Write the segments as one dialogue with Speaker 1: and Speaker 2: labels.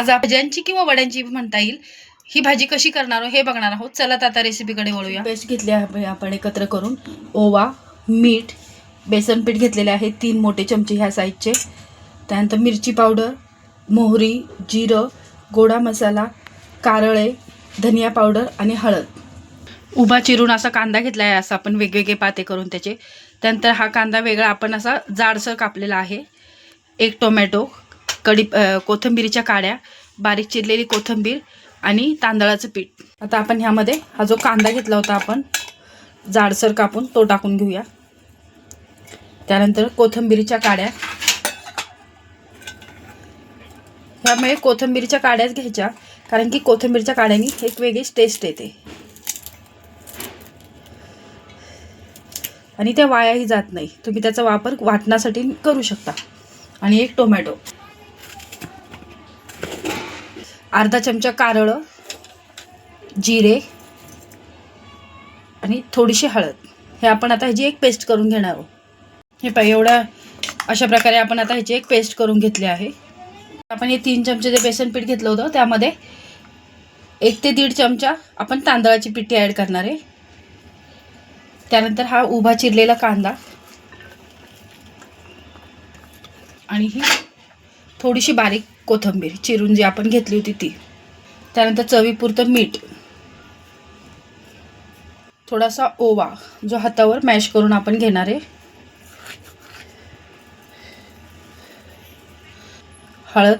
Speaker 1: आज भाज्यांची किंवा वड्यांची म्हणता येईल ही भाजी कशी करणार हे बघणार आहोत. चला आता रेसिपीकडे वळूया.
Speaker 2: पेस्ट घेतली आहे आपण एकत्र करून. ओवा मीठ बेसन पीठ घेतलेले आहे. तीन मोठे चमचे ह्या साईजचे त्यानंतर मिरची पावडर मोहरी जिरं गोडा मसाला कारळे धनिया पावडर आणि हळद.
Speaker 1: उभा चिरून असा कांदा घेतला आहे असा आपण वेगवेगळे पाते करून त्याचे. त्यानंतर हा कांदा वेगळा आपण असा जाडसर कापलेला आहे. एक टोमॅटो कढी कोथिंबीरीच्या काड्या बारीक चिरलेली कोथिंबीर आणि तांदळाचं पीठ.
Speaker 2: आता आपण ह्यामध्ये हा जो कांदा घेतला होता आपण जाडसर कापून तो टाकून घेऊया. त्यानंतर कोथिंबीरीच्या काड्या. ह्यामुळे कोथिंबीरीच्या काड्याच घ्यायच्या कारण की कोथिंबीरच्या काड्याने एक वेगळीच टेस्ट येते. आणि त्या वायाही जात नाही. तुम्ही त्याचा वापर वाटण्यासाठी करू शकता. आणि एक टोमॅटो. अर्धा चमचा कारळं जिरे आणि थोडीशी हळद. हे आपण आता ह्याची एक पेस्ट करून घेणार आहोत. हे पाहिजे एवढ्या अशा प्रकारे आपण आता ह्याची एक पेस्ट करून घेतली आहे. आपण हे तीन चमचे जे बेसन पीठ घेतलं होतं त्यामध्ये एक ते दीड चमचा आपण तांदळाची पिठी ॲड करणार आहे. त्यानंतर हा उभा चिरलेला कांदा आणि ही थोडीशी बारीक कोथिंबीर चिरून जी आपण घेतली होती ती. त्यानंतर चवीपुरतं मीठ. थोडासा ओवा जो हातावर मॅश करून आपण घेणार आहे. हळद.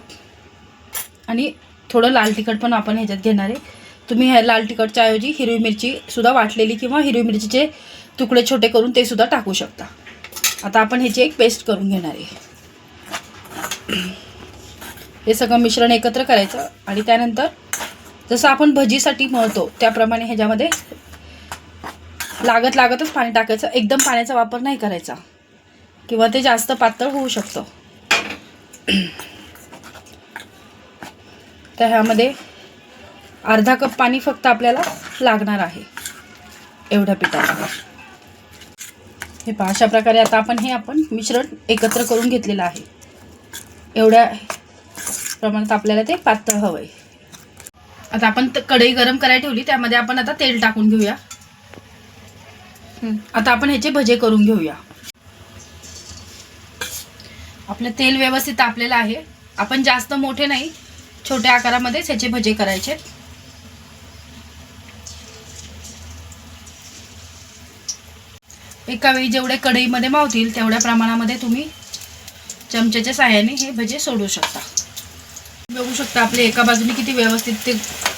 Speaker 2: आणि थोडं लाल तिखट पण आपण ह्याच्यात घेणार आहे. तुम्ही ह्या लाल तिखटच्या ऐवजी हिरवी मिरची सुद्धा वाटलेली किंवा हिरवी मिरचीचे तुकडे छोटे करून ते सुद्धा टाकू शकता. आता आपण ह्याची एक पेस्ट करून घेणार आहे. हे सगळं मिश्रण एकत्र करायचं आणि त्यानंतर जसं आपण भजीसाठी मळतो त्याप्रमाणे ह्याच्यामध्ये लागत लागतच पाणी टाकायचं. एकदम पाण्याचा वापर नाही करायचा. किंवा ते जास्त पातळ होऊ शकतं. तर ह्यामध्ये अर्धा कप पाणी फक्त आपल्याला लागणार आहे. एवढ्या पिठाला हे पहा अशा प्रकारे आता आपण हे आपण मिश्रण एकत्र करून घेतलेलं आहे. एवढ्या प्रमाणात आपल्याला ते पातळ हवं आहे आता आपण कढई गरम करायला ठेवली त्यामध्ये आपण आता तेल टाकून घेऊया. आता आपण ह्याचे भजे करून घेऊया. आपलं तेल व्यवस्थित तापलेलं आहे. आपण जास्त मोठे नाही छोट्या आकारामध्येच ह्याचे भजे करायचे. एका वेळी जेवढे कढईमध्ये मावतील तेवढ्या प्रमाणामध्ये तुम्ही चमच्याच्या साह्याने हे भजे सोडू शकता. बघू शकता आपले एका बाजूने किती व्यवस्थित ते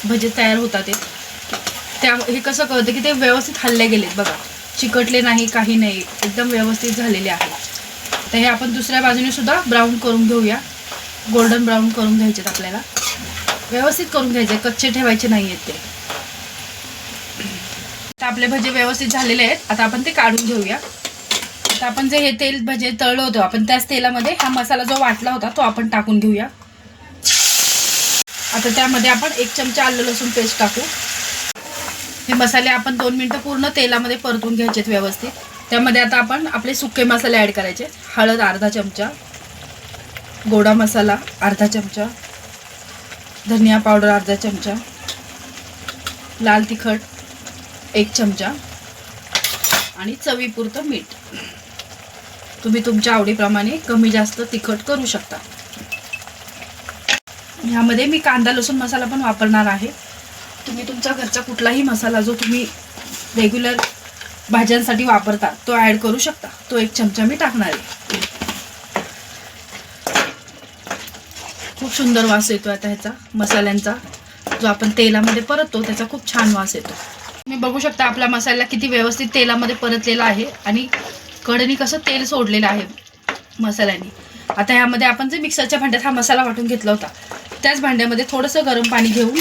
Speaker 2: भजे तयार होतात ते. त्या हे कसं कळतं की ते व्यवस्थित हल्ले गेलेत बघा. चिकटले नाही काही नाही एकदम व्यवस्थित झालेले आहे. तर हे आपण दुसऱ्या बाजूने सुद्धा ब्राऊन करून घेऊया. गोल्डन ब्राऊन करून घ्यायचेत आपल्याला. व्यवस्थित करून घ्यायचे कच्चे ठेवायचे नाही आहेत ते. तर आपले भजे व्यवस्थित झालेले आहेत. आता आपण ते काढून घेऊया. आता आपण जे हे तेल भजे तळलं होतं आपण त्याच तेलामध्ये हा मसाला जो वाटला होता तो आपण टाकून घेऊया. आता त्यामध्ये आपण एक चमचा आलं लसूण पेस्ट टाकू. हे मसाले आपण दोन मिनटं पूर्ण तेलामध्ये परतून घ्यायचेत व्यवस्थित. त्यामध्ये आता आपण आपले सुके मसाले ॲड करायचे. हळद अर्धा चमचा गोडा मसाला अर्धा चमचा धनिया पावडर अर्धा चमचा लाल तिखट एक चमचा आणि चवीपुरतं मीठ. तुम्ही तुमच्या आवडीप्रमाणे कमी जास्त तिखट करू शकता. ह्यामध्ये मी कांदा लसूण मसाला पण वापरणार आहे. तुम्ही तुमच्या घरचा कुठलाही मसाला जो तुम्ही रेग्युलर भाज्यांसाठी वापरता तो ॲड करू शकता. तो एक चमचा मी टाकणार आहे. खूप सुंदर वास येतो आता ह्याचा मसाल्यांचा. जो आपण तेलामध्ये परततो त्याचा खूप छान वास येतो. तुम्ही बघू शकता आपला मसाला किती व्यवस्थित तेलामध्ये परतलेला आहे आणि कडनी कसं तेल सोडलेलं आहे मसाल्याने. आता ह्यामध्ये आपण जे मिक्सरच्या भांड्यात हा मसाला वाटून घेतला होता त्याच भांड्यामध्ये थोडंसं गरम पाणी घेऊन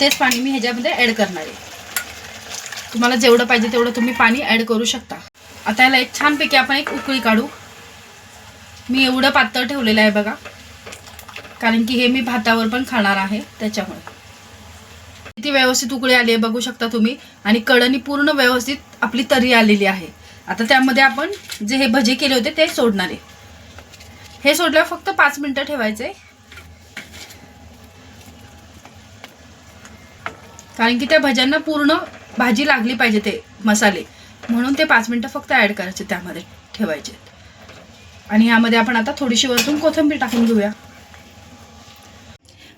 Speaker 2: तेच पाणी मी ह्याच्यामध्ये ॲड करणार आहे. तुम्हाला जेवढं पाहिजे तेवढं तुम्ही पाणी ॲड करू शकता. आता याला एक छानपैकी आपण एक उकळी काढू. मी एवढं पातळ ठेवलेलं आहे बघा. कारण की हे मी भातावर पण खाणार आहे त्याच्यामुळे. किती व्यवस्थित उकळी आली आहे बघू शकता तुम्ही. आणि कडणी पूर्ण व्यवस्थित आपली तरी आलेली आहे. आता त्यामध्ये आपण जे हे भजे केले होते ते सोडणार आहे. हे सोडल्यावर फक्त पाच मिनटं ठेवायचे. कारण की त्या भज्यांना पूर्ण भाजी लागली पाहिजे ते मसाले. म्हणून ते पाच मिनटं फक्त ॲड करायचे त्यामध्ये ठेवायचे. आणि यामध्ये आपण आता थोडीशी वरतून कोथिंबीर टाकून घेऊया.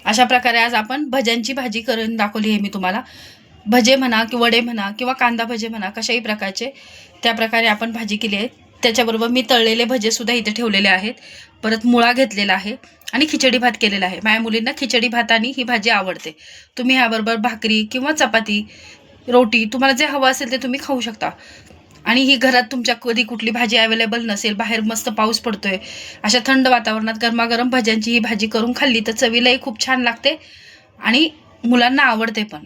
Speaker 1: अशा प्रकारे आज आपण भज्यांची भाजी करून दाखवली आहे मी तुम्हाला. भजे म्हणा किंवा वडे म्हणा किंवा कांदा भजे म्हणा कशाही प्रकारचे त्या प्रकारे आपण भाजी केली आहे. त्याच्याबरोबर मी तळलेले भजेसुद्धा इथे ठेवलेले आहेत. परत मुळा घेतलेला आहे आणि खिचडी भात केलेला आहे. माझ्या मुलींना खिचडी भात आणि ही भाजी आवडते. तुम्ही ह्याबरोबर भाकरी किंवा चपाती रोटी तुम्हाला जे हवं असेल ते तुम्ही खाऊ शकता. आणि ही घरात तुमच्या कधी कुठली भाजी अवेलेबल नसेल बाहेर मस्त पाऊस पडतोय अशा थंड वातावरणात गरमागरम भाज्यांची ही भाजी करून खाल्ली तर चवीलाही खूप छान लागते आणि मुलांना आवडते पण.